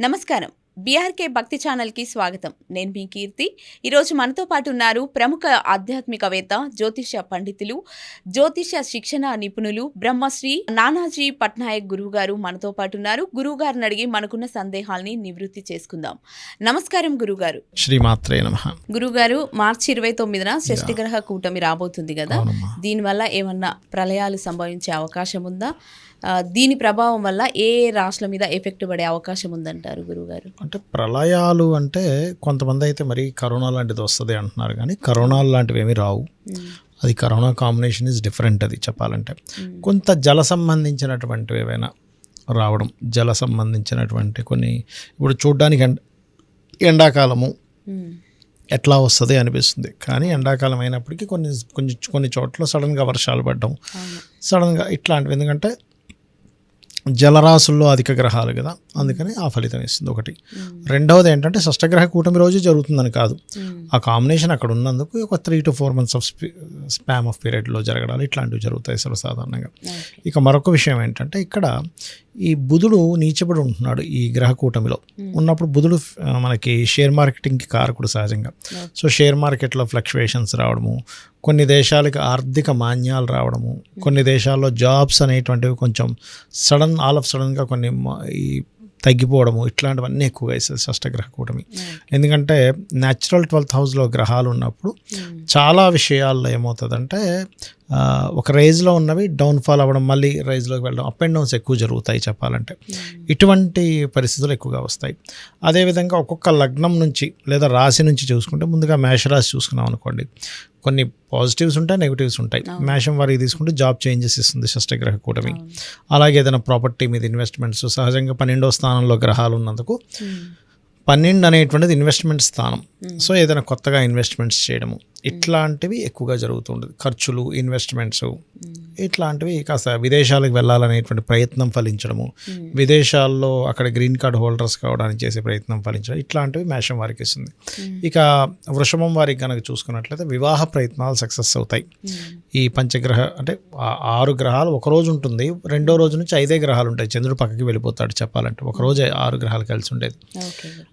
నమస్కారం. బీఆర్కే భక్తి ఛానల్కి స్వాగతం. నేను మీ కీర్తి. ఈరోజు మనతో పాటు ఉన్నారు ప్రముఖ ఆధ్యాత్మికవేత్త జ్యోతిష పండితులు జ్యోతిష శిక్షణ నిపుణులు బ్రహ్మశ్రీ నానాజీ పట్నాయక్ గురువు గారు మనతో పాటు ఉన్నారు. గురువు గారిని అడిగి మనకున్న సందేహాల్ని నివృత్తి చేసుకుందాం. నమస్కారం గురుగారు శ్రీమాత్రే నమ. గురుగారు మార్చి ఇరవై తొమ్మిదిన షష్ఠిగ్రహ కూటమి రాబోతుంది కదా. దీనివల్ల ఏమన్నా ప్రళయాలు సంభవించే అవకాశం ఉందా? దీని ప్రభావం వల్ల ఏ రాష్ట్రాల మీద ఎఫెక్ట్ పడే అవకాశం ఉందంటారు గురుగారు అంటే ప్రళయాలు అంటే కొంతమంది అయితే మరి కరోనా లాంటిది వస్తుంది అంటున్నారు కానీ కరోనా లాంటివి ఏమీ రావు అది కరోనా కాంబినేషన్ ఇస్ డిఫరెంట్ అది చెప్పాలంటే. కొంత జల సంబంధించినటువంటివి ఏవైనా రావడం జల సంబంధించినటువంటి కొన్ని ఇప్పుడు చూడ్డానికి ఎండ ఎండాకాలము ఎట్లా వస్తుంది అనిపిస్తుంది. కానీ ఎండాకాలం అయినప్పటికీ కొన్ని కొన్ని కొన్ని చోట్ల సడన్గా వర్షాలు పడడం సడన్గా ఇట్లాంటివి. ఎందుకంటే జలరాశుల్లో అధిక గ్రహాలు కదా అందుకని ఆ ఫలితం ఇస్తుంది ఒకటి. రెండవది ఏంటంటే షష్టగ్రహ కూటమి రోజు జరుగుతుందని కాదు. ఆ కాంబినేషన్ అక్కడ ఉన్నందుకు ఒక three to four months of span of పీరియడ్లో జరగడాలు ఇట్లాంటివి జరుగుతాయి సర్వసాధారణంగా. ఇక మరొక విషయం ఏంటంటే ఇక్కడ ఈ బుధుడు నీచబడి ఉంటున్నాడు ఈ గ్రహ కూటమిలో. ఉన్నప్పుడు బుధుడు మనకి షేర్ మార్కెటింగ్కి కారకుడు సహజంగా. సో షేర్ మార్కెట్లో ఫ్లక్చువేషన్స్ రావడము కొన్ని దేశాలకి ఆర్థిక మాన్యాలు రావడము కొన్ని దేశాల్లో జాబ్స్ అనేటువంటివి కొంచెం సడన్ ఆల్ ఆఫ్ సడన్గా కొన్ని ఈ తగ్గిపోవడము ఇట్లాంటివన్నీ ఎక్కువగా ఇస్తుంది షష్టగ్రహ కూటమి. ఎందుకంటే న్యాచురల్ ట్వెల్త్ హౌస్లో గ్రహాలు ఉన్నప్పుడు చాలా విషయాల్లో ఏమవుతుందంటే ఒక రేజ్లో ఉన్నవి డౌన్ఫాల్ అవ్వడం మళ్ళీ రైజ్లోకి వెళ్ళడం అప్ అండ్ డౌన్స్ ఎక్కువ జరుగుతాయి చెప్పాలంటే. ఇటువంటి పరిస్థితులు ఎక్కువగా వస్తాయి. అదేవిధంగా ఒక్కొక్క లగ్నం నుంచి లేదా రాశి నుంచి చూసుకుంటే ముందుగా మేషరాశి చూసుకున్నాం అనుకోండి. కొన్ని పాజిటివ్స్ ఉంటాయి నెగిటివ్స్ ఉంటాయి. మేషం వారికి తీసుకుంటే జాబ్ చేంజెస్ ఇస్తుంది షష్టగ్రహ కూటమి. అలాగే ఏదైనా ప్రాపర్టీ మీద ఇన్వెస్ట్మెంట్స్ సహజంగా పన్నెండో స్థానంలో గ్రహాలు ఉన్నందుకు ఉమ్, పన్నెండు అనేటువంటిది ఇన్వెస్ట్మెంట్ స్థానం. సో ఏదైనా కొత్తగా ఇన్వెస్ట్మెంట్స్ చేయడము. ఇట్లాంటివి ఎక్కువగా జరుగుతుంటుంది. ఖర్చులు ఇన్వెస్ట్మెంట్స్ ఇట్లాంటివి కాస్త విదేశాలకు వెళ్ళాలనేటువంటి ప్రయత్నం ఫలించడము విదేశాల్లో అక్కడ గ్రీన్ కార్డ్ హోల్డర్స్ కావడానికి చేసే ప్రయత్నం ఫలించడం ఇట్లాంటివి మేషం వారికి ఇస్తుంది. ఇక వృషభం వారికి కనుక చూసుకున్నట్లయితే వివాహ ప్రయత్నాలు సక్సెస్ అవుతాయి. ఈ పంచగ్రహ అంటే ఆరు గ్రహాలు ఒక రోజు ఉంటుంది రెండో రోజు నుంచి ఐదే గ్రహాలు ఉంటాయి. చంద్రుడు పక్కకి వెళ్ళిపోతాడు చెప్పాలంటే. ఒక రోజే ఆరు గ్రహాలు కలిసి ఉండేది.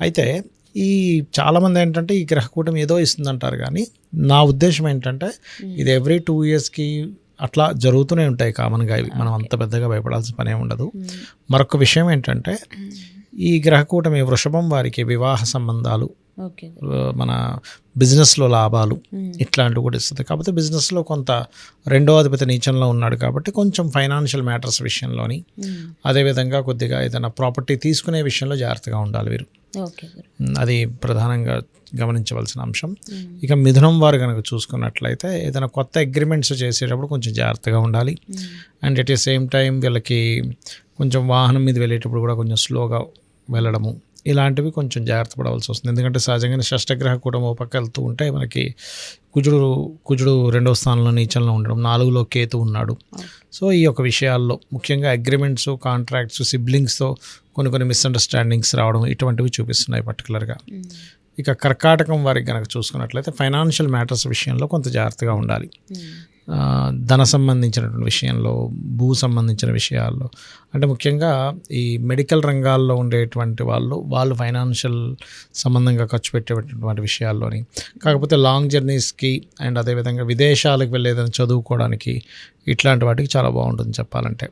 అయితే ఈ చాలామంది ఏంటంటే ఈ గ్రహకూటం ఏదో ఇస్తుందంటారు కానీ నా ఉద్దేశం ఏంటంటే ఇది ఎవ్రీ టూ ఇయర్స్కి అట్లా జరుగుతూనే ఉంటాయి కామన్గా ఇవి. మనం అంత పెద్దగా భయపడాల్సిన పనే ఉండదు. మరొక విషయం ఏంటంటే ఈ గ్రహకూటమి వృషభం వారికి వివాహ సంబంధాలు మన బిజినెస్లో లాభాలు ఇట్లాంటివి కూడా ఇస్తుంది. కాకపోతే బిజినెస్లో కొంత రెండో అధిపతి నీచంలో ఉన్నాడు కాబట్టి కొంచెం ఫైనాన్షియల్ మ్యాటర్స్ విషయంలోని అదేవిధంగా కొద్దిగా ఏదైనా ప్రాపర్టీ తీసుకునే విషయంలో జాగ్రత్తగా ఉండాలి వీరు. అది ప్రధానంగా గమనించవలసిన అంశం. ఇక మిథునం వారు కనుక చూసుకున్నట్లయితే ఏదైనా కొత్త అగ్రిమెంట్స్ చేసేటప్పుడు కొంచెం జాగ్రత్తగా ఉండాలి. And at the same time వీళ్ళకి కొంచెం వాహనం మీద వెళ్ళేటప్పుడు కూడా కొంచెం స్లోగా వెళ్ళడము ఇలాంటివి కొంచెం జాగ్రత్త పడవలసి వస్తుంది. ఎందుకంటే సహజంగానే షష్టగ్రహ కూడా ఓ పక్క వెళ్తూ ఉంటే మనకి కుజుడు కుజుడు రెండో స్థానంలో నీచంలో ఉండడం నాలుగులో కేతు ఉన్నాడు. సో ఈ యొక్క విషయాల్లో ముఖ్యంగా అగ్రిమెంట్స్ కాంట్రాక్ట్స్ సిబ్లింగ్స్తో కొన్ని కొన్ని మిస్అండర్స్టాండింగ్స్ రావడం ఇటువంటివి చూపిస్తున్నాయి పర్టికులర్గా ఇక కర్కాటకం వారికి కనుక చూసుకున్నట్లయితే ఫైనాన్షియల్ మ్యాటర్స్ విషయంలో కొంత జాగ్రత్తగా ఉండాలి. ధన సంబంధించినటువంటి విషయంలో భూ సంబంధించిన విషయాల్లో అంటే ముఖ్యంగా ఈ మెడికల్ రంగాల్లో ఉండేటువంటి వాళ్ళు వాళ్ళు ఫైనాన్షియల్ సంబంధంగా ఖర్చు పెట్టేటువంటి విషయాల్లోని కాకపోతే లాంగ్ జర్నీస్కి అండ్ అదేవిధంగా విదేశాలకు వెళ్ళేదని చదువుకోవడానికి ఇట్లాంటి వాటికి చాలా బాగుంటుంది చెప్పాలంటే.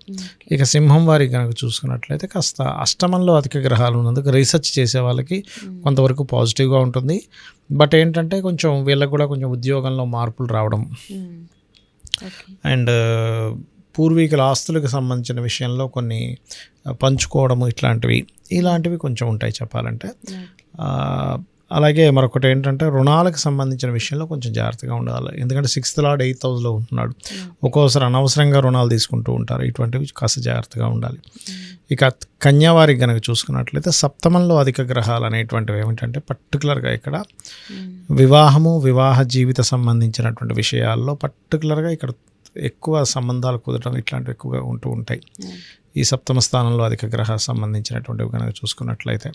ఇక సింహం వారికి కనుక చూసుకున్నట్లయితే కాస్త అష్టమంలో అధిక గ్రహాలు ఉన్నందుకు రీసెర్చ్ చేసే వాళ్ళకి కొంతవరకు పాజిటివ్గా ఉంటుంది. బట్ ఏంటంటే కొంచెం వీళ్ళకి కూడా కొంచెం ఉద్యోగంలో మార్పులు రావడం అండ్ పూర్వీకుల ఆస్తులకు సంబంధించిన విషయంలో కొన్ని ఆ, పంచుకోవడము ఇట్లాంటివి ఇలాంటివి కొంచెం ఉంటాయి చెప్పాలంటే. ఆ, అలాగే మరొకటి ఏంటంటే రుణాలకు సంబంధించిన విషయంలో కొంచెం జాగ్రత్తగా ఉండాలి. ఎందుకంటే సిక్స్త్ లాడ్ ఎయిత్ హౌస్లో ఉంటున్నాడు. ఒక్కోసారి అనవసరంగా రుణాలు తీసుకుంటూ ఉంటారు. ఇటువంటివి కాస్త జాగ్రత్తగా ఉండాలి. ఇక కన్యావారికి కనుక చూసుకున్నట్లయితే సప్తమంలో అధిక గ్రహాలు అనేటువంటివి ఏమిటంటే పర్టికులర్గా ఇక్కడ వివాహము వివాహ జీవిత సంబంధించినటువంటి విషయాల్లో పర్టికులర్గా ఇక్కడ ఎక్కువ సంబంధాలు కుదరడం ఇట్లాంటివి ఎక్కువగా ఉంటూ ఉంటాయి. ఈ సప్తమ స్థానంలో అధిక గ్రహ సంబంధించినటువంటివి కనుక చూసుకున్నట్లయితే.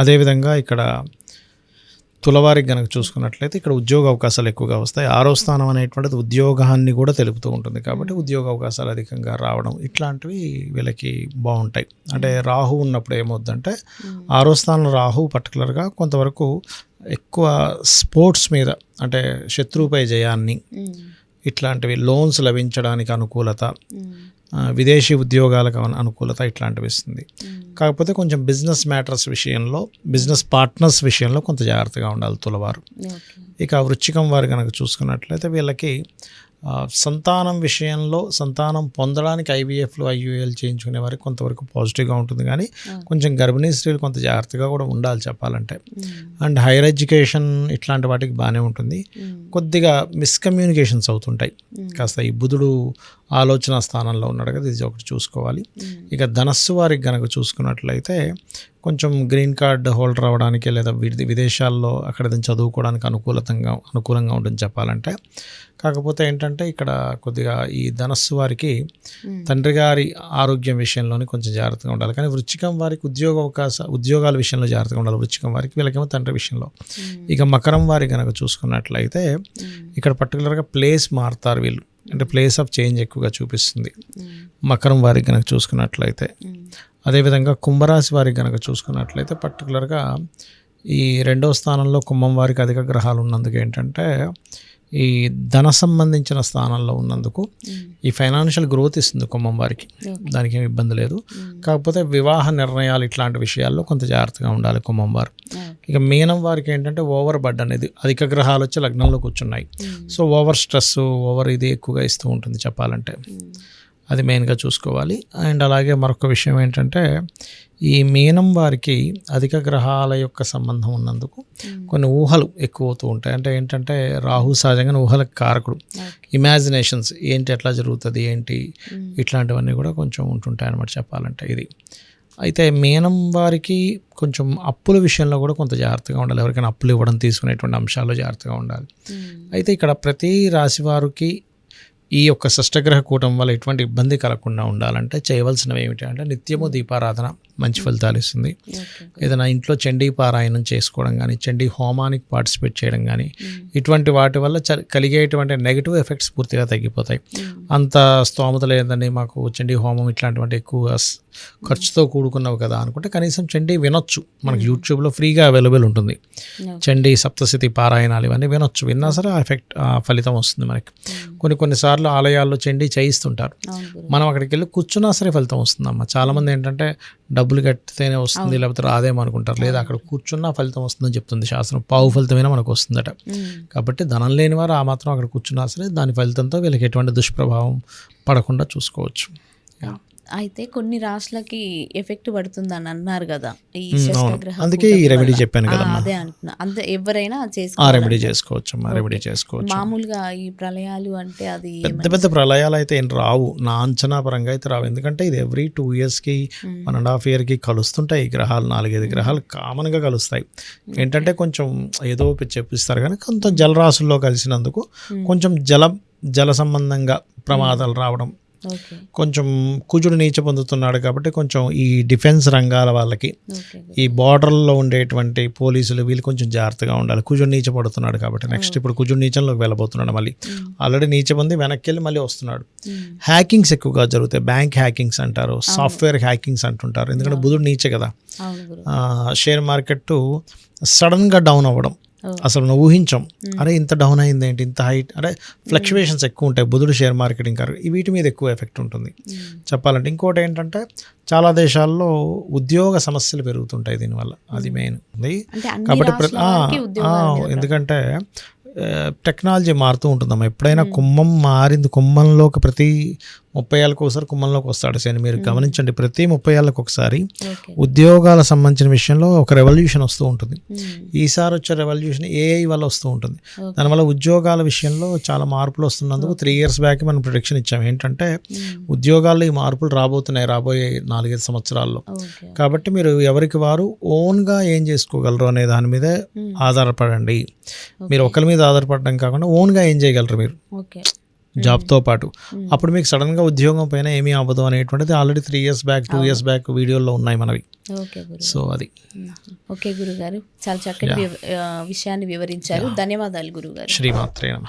అదేవిధంగా ఇక్కడ తులవారికి కనుక చూసుకున్నట్లయితే ఇక్కడ ఉద్యోగ అవకాశాలు ఎక్కువగా వస్తాయి. ఆరో స్థానం అనేటువంటిది ఉద్యోగాన్ని కూడా తెలుపుతూ ఉంటుంది కాబట్టి ఉద్యోగ అవకాశాలు అధికంగా రావడం ఇట్లాంటివి వీళ్ళకి బాగుంటాయి. అంటే రాహు ఉన్నప్పుడు ఏమవుద్దంటే ఆరో స్థానంలో రాహు పర్టికులర్గా కొంతవరకు ఎక్కువ స్పోర్ట్స్ మీద అంటే శత్రువుపై జయాన్ని ఇట్లాంటివి లోన్స్ లభించడానికి అనుకూలత ఆ, విదేశీ ఉద్యోగాలకు అను- అనుకూలత ఇట్లాంటివి ఇస్తుంది. కాకపోతే కొంచెం బిజినెస్ మ్యాటర్స్ విషయంలో బిజినెస్ పార్ట్నర్స్ విషయంలో కొంత జాగ్రత్తగా ఉండాలి తులవారు. ఇక వృచ్చికం వారు కనుక చూసుకున్నట్లయితే వీళ్ళకి సంతానం విషయంలో సంతానం పొందడానికి ఐవీఎఫ్లు ఐయుఎల్ చేయించుకునే వారికి కొంతవరకు పాజిటివ్గా ఉంటుంది. కానీ కొంచెం గర్భిణీ స్త్రీలు కొంత జాగ్రత్తగా కూడా ఉండాలి చెప్పాలంటే. అండ్ హైయర్ ఎడ్యుకేషన్ ఇట్లాంటి వాటికి బాగానే ఉంటుంది. కొద్దిగా మిస్కమ్యూనికేషన్స్ అవుతుంటాయి. కాస్త ఈ బుధుడు ఆలోచన స్థానంలో ఉన్నాడు కదా ఇది ఒకటి చూసుకోవాలి. ఇక ధనస్సు వారికి గనక చూసుకున్నట్లయితే కొంచెం గ్రీన్ కార్డ్ హోల్డర్ అవ్వడానికి లేదా విది- విదేశాల్లో అక్కడ చదువుకోవడానికి అనుకూలతంగా అనుకూలంగా ఉంటుంది చెప్పాలంటే కాకపోతే ఏంటంటే ఇక్కడ కొద్దిగా ఈ ధనస్సు వారికి తండ్రి గారి ఆరోగ్యం విషయంలోనే కొంచెం జాగ్రత్తగా ఉండాలి. కానీ వృచ్చికం వారికి ఉద్యోగ అవకాశ ఉద్యోగాల విషయంలో జాగ్రత్తగా ఉండాలి. వృచ్చికం వారికి వీళ్ళకేమో తండ్రి విషయంలో. ఇక మకరం వారి కనుక చూసుకున్నట్లయితే ఇక్కడ పర్టికులర్గా ప్లేస్ మారుతారు వీళ్ళు. అంటే ప్లేస్ ఆఫ్ చేంజ్ ఎక్కువగా చూపిస్తుంది. మకరం వారికి కనుక చూసుకున్నట్లయితే. అదేవిధంగా కుంభరాశి వారికి కనుక చూసుకున్నట్లయితే పర్టికులర్గా ఈ రెండవ స్థానంలో కుంభం వారికి అధిక గ్రహాలు ఉన్నందుకు ఏంటంటే ఈ ధన సంబంధించిన స్థానంలో ఉన్నందుకు ఈ ఫైనాన్షియల్ గ్రోత్ ఇస్తుంది కుంభం వారికి. దానికి ఏమి ఇబ్బంది లేదు. కాకపోతే వివాహ నిర్ణయాలు ఇట్లాంటి విషయాల్లో కొంత జాగ్రత్తగా ఉండాలి కుంభం వారు. ఇక మీనం వారికి ఏంటంటే ఓవర్ బడ్ అనేది అధిక గ్రహాలు వచ్చి లగ్నంలో కూర్చున్నాయి. సో ఓవర్ స్ట్రెస్ ఓవర్ ఇది ఎక్కువగా ఇస్తూ ఉంటుంది చెప్పాలంటే. అది మెయిన్గా చూసుకోవాలి. అండ్ అలాగే మరొక విషయం ఏంటంటే ఈ మీనం వారికి అధిక గ్రహాల యొక్క సంబంధం ఉన్నందుకు కొన్ని ఊహలు ఎక్కువ అవుతూ ఉంటాయి. అంటే ఏంటంటే రాహు సహజంగా ఊహలకు కారకుడు. ఇమాజినేషన్స్ ఏంటి ఎట్లా జరుగుతుంది ఏంటి ఇట్లాంటివన్నీ కూడా కొంచెం ఉంటుంటాయి అన్నమాట చెప్పాలంటే ఇది. అయితే మీనం వారికి కొంచెం అప్పుల విషయంలో కూడా కొంత జాగ్రత్తగా ఉండాలి. ఎవరికైనా అప్పులు ఇవ్వడం తీసుకునేటువంటి అంశాల్లో జాగ్రత్తగా ఉండాలి. అయితే ఇక్కడ ప్రతి రాశి వారికి ఈ యొక్క షష్టగ్రహ కూటం వల్ల ఎటువంటి ఇబ్బంది కలగకుండా ఉండాలంటే చేయవలసినవి ఏమిటి అంటే నిత్యము దీపారాధన మంచి ఫలితాలు ఇస్తుంది. ఏదైనా ఇంట్లో చండీ పారాయణం చేసుకోవడం కానీ చండీ హోమానికి పార్టిసిపేట్ చేయడం కానీ ఇటువంటి వాటి వల్ల కలిగేటువంటి నెగిటివ్ ఎఫెక్ట్స్ పూర్తిగా తగ్గిపోతాయి. అంత స్తోమత లేదండి మాకు చండీ హోమం ఇట్లాంటివంటి ఎక్కువ ఖర్చుతో కూడుకున్నవి కదా అనుకుంటే కనీసం చండీ వినొచ్చు. మనకి యూట్యూబ్లో ఫ్రీగా అవైలబుల్ ఉంటుంది. చండీ సప్తశతి పారాయణాలు ఇవన్నీ వినొచ్చు. విన్నా సరే ఆ ఎఫెక్ట్ ఫలితం వస్తుంది మనకి. కొన్ని కొన్నిసార్లు ఆలయాల్లో చండీ చేయిస్తుంటారు. మనం అక్కడికి వెళ్ళి కూర్చున్నా సరే ఫలితం వస్తుందమ్మా. చాలామంది ఏంటంటే డబ్బులు కట్టితేనే వస్తుంది లేకపోతే రాదేమో అనుకుంటారు. లేదా అక్కడ కూర్చున్నా ఫలితం వస్తుందని చెప్తుంది శాస్త్రం. పావు ఫలితమైనా మనకు వస్తుందట. కాబట్టి ధనం లేని వారు ఆ మాత్రం అక్కడ కూర్చున్నా సరే దాని ఫలితంతో వీళ్ళకి ఎటువంటి దుష్ప్రభావం పడకుండా చూసుకోవచ్చు. అయితే కొన్ని రాష్ట్రాలకి ఎఫెక్ట్ పడుతుందని అన్నారు కదా. ఈ అందుకే ఈ రెమెడీ. చెప్పాను కదమ్మా అదే అంటున్నా. అంతే ఎవరైనా ఆ చేసుకోవాలి రెమెడీ చేసుకోవచ్చు రెమెడీ చేసుకోవచ్చు. మామూలుగా ఈ ప్రళయాలు అంటే అది పెద్ద పెద్ద ప్రళయాలు అయితే ఏం రావు. నా అంచనా పరంగా అయితే రావు. ఎందుకంటే ఇది ఎవ్రీ టూ ఇయర్స్కి వన్ అండ్ హాఫ్ ఇయర్కి కలుస్తుంటాయి ఈ గ్రహాలు నాలుగైదు గ్రహాలు కామన్గా కలుస్తాయి. ఏంటంటే కొంచెం ఏదో చెప్పిస్తారు కానీ కొంత జలరాశుల్లో కలిసినందుకు కొంచెం జల జల సంబంధంగా ప్రమాదాలు రావడం కొంచెం కుజుడు నీచ పొందుతున్నాడు కాబట్టి కొంచెం ఈ డిఫెన్స్ రంగాల వాళ్ళకి ఈ బార్డర్లో ఉండేటువంటి పోలీసులు వీళ్ళు కొంచెం జాగ్రత్తగా ఉండాలి. కుజుడు నీచ పడుతున్నాడు కాబట్టి నెక్స్ట్ ఇప్పుడు కుజుడు నీచంలోకి వెళ్ళబోతున్నాడు మళ్ళీ. ఆల్రెడీ నీచ పొంది వెనక్కి వెళ్ళి మళ్ళీ వస్తున్నాడు. హ్యాకింగ్స్ ఎక్కువగా జరుగుతాయి. బ్యాంక్ హ్యాకింగ్స్ అంటారు సాఫ్ట్వేర్ హ్యాకింగ్స్ అంటుంటారు. ఎందుకంటే బుధుడు నీచే కదా. షేర్ మార్కెట్ సడన్గా డౌన్ అవ్వడం. అసలు మనం ఊహించాం. అరే ఇంత డౌన్ అయింది ఏంటి ఇంత హైట్ అరే ఫ్లక్చువేషన్స్ ఎక్కువ ఉంటాయి. బుధుడు షేర్ మార్కెటింగ్ కారు. వీటి మీద ఎక్కువ ఎఫెక్ట్ ఉంటుంది. చెప్పాలంటే ఇంకోటి ఏంటంటే చాలా దేశాల్లో ఉద్యోగ సమస్యలు పెరుగుతుంటాయి దీనివల్ల. అది మెయిన్ ఉంది. కాబట్టి ఎందుకంటే టెక్నాలజీ మారుతూ ఉంటుందమ్మా. ఎప్పుడైనా కుంభం మారింది. కుంభంలోకి ప్రతి ముప్పై ఏళ్ళకి ఒకసారి కుంభంలోకి వస్తాడు శని. మీరు గమనించండి ప్రతి ముప్పై ఏళ్ళకి ఒకసారి ఉద్యోగాల సంబంధించిన విషయంలో ఒక రెవల్యూషన్ వస్తూ ఉంటుంది. ఈసారి వచ్చే రెవల్యూషన్ ఏఐ వల్ల వస్తూ ఉంటుంది. దానివల్ల ఉద్యోగాల విషయంలో చాలా మార్పులు వస్తున్నందుకు త్రీ ఇయర్స్ బ్యాక్ మనం ప్రొడిక్షన్ ఇచ్చాం. ఏంటంటే. ఉద్యోగాల్లో ఈ మార్పులు రాబోతున్నాయి రాబోయే నాలుగైదు సంవత్సరాల్లో. కాబట్టి మీరు ఎవరికి వారు ఓన్గా ఏం చేసుకోగలరు అనే దాని మీదే. ఆధారపడండి. మీరు ఒకరి మీద ఆధారపడడం కాకుండా ఓన్గా ఏం చేయగలరు మీరు? ఓకే. జాబ్తో పాటు. అప్పుడు మీకు సడన్గా ఉద్యోగం పైన ఏమీ అవ్వదు అనేటువంటిది already three years back two years back వీడియోల్లో ఉన్నాయి మనవి. సో అది. ఓకే గురుగారు చాలా చక్కటి విషయాన్ని వివరించారు. ధన్యవాదాలు గురుగారు. శ్రీమాత్రే నమ.